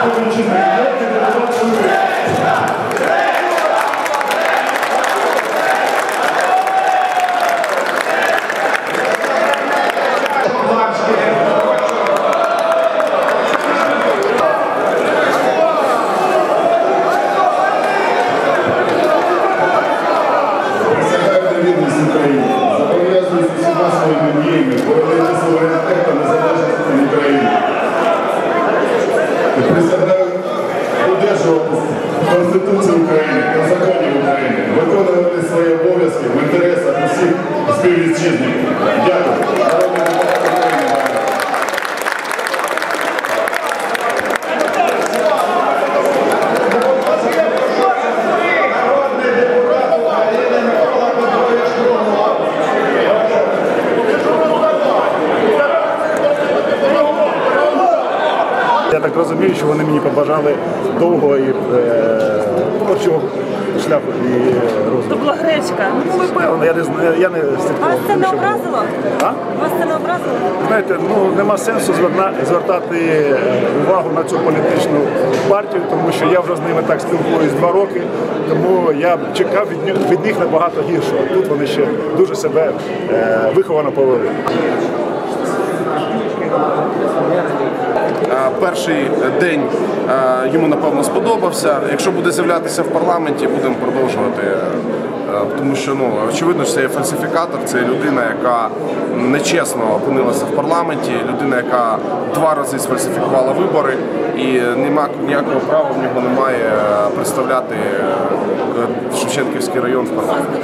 소중히 지내야 되는 것같은 Присягаю удержуватися Конституції України та законів України, виконувати свої обов'язки в інтересах усіх співвітчизників. Я так розумію, що вони мені побажали довгого і е, творчого шляху і То розвитку. була гречка. Ну, певно, я не знаю, я не слідкував. Вас це не образило? А? Вас це не образило? Знаєте, ну нема сенсу звертати е, увагу на цю політичну партію, тому що я вже з ними так спілкуюсь два роки, тому я чекав від, них- набагато гіршого. Тут вони ще дуже себе е, виховано повели. Перший день е, йому напевно сподобався. Якщо буде з'являтися в парламенті, будемо продовжувати. Е, Тому що ну очевидно, що це є фальсифікатор, це людина, яка нечесно опинилася в парламенті, людина, яка два рази сфальсифікувала вибори, і нема ніякого права в нього немає представляти е, Шевченківський район в парламенті.